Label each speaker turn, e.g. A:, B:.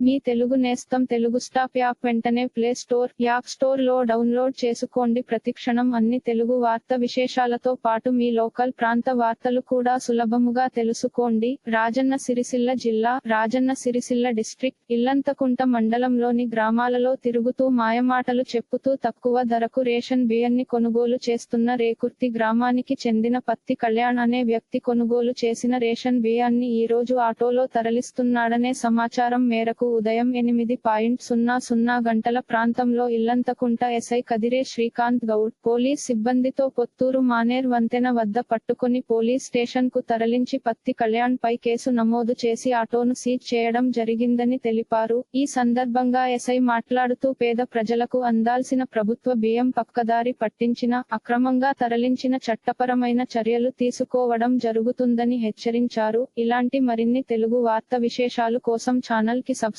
A: మీ తెలుగు నేస్తం Telugu stop app వెంటనే play store app స్టోర్లో డౌన్లోడ్ చేసుకోండి. ప్రతిక్షణం అన్ని తెలుగు వార్త విశేషాలతో పాటు మీ లోకల్ ప్రాంత వార్తలు కూడా సులభముగా తెలుసుకోండి. రాజన్న సిరిసిల్ల జిల్లా రాజన్న సిరిసిల్ల డిస్ట్రిక్ట్ ఇల్లంతకుంట మండలంలోని గ్రామాలలో తిరుగుతూ మాయమాటలు చెప్పుతూ తక్కువ ధరకు రేషన్ బియ్యాన్ని కొనుగోలు చేస్తున్న రేకుర్తి గ్రామానికి చెందిన పత్తి కళ్యాణ్ అనే వ్యక్తి కొనుగోలు చేసిన రేషన్ బియ్యాన్ని ఈ రోజు ఆటోలో తరలిస్తున్నాడనే సమాచారం మేరకు ఉదయం ఎనిమిది పాయింట్ సున్నా సున్నా గంటల ప్రాంతంలో Illanthakunta S I Kadire Srikanth Goud police సిబ్బందితో పొత్తూరు మానేర్ వంతెన వద్ద పట్టుకొని పోలీస్ స్టేషన్కు తరలించి పత్తి కళ్యాణ్ పై కేసు నమోదు చేసి ఆటోను సీజ్ చేయడం జరిగిందని తెలిపారు. ఈ సందర్భంగా ఎస్ఐ మాట్లాడుతూ పేద ప్రజలకు అందాల్సిన ప్రభుత్వ బియ్యం పక్కదారి పట్టించిన అక్రమంగా తరలించిన చట్టపరమైన చర్యలు తీసుకోవడం జరుగుతుందని హెచ్చరించారు. ఇలాంటి మరిన్ని తెలుగు వార్త విశేషాలు కోసం ఛానల్కి సబ్స్క్రైబ్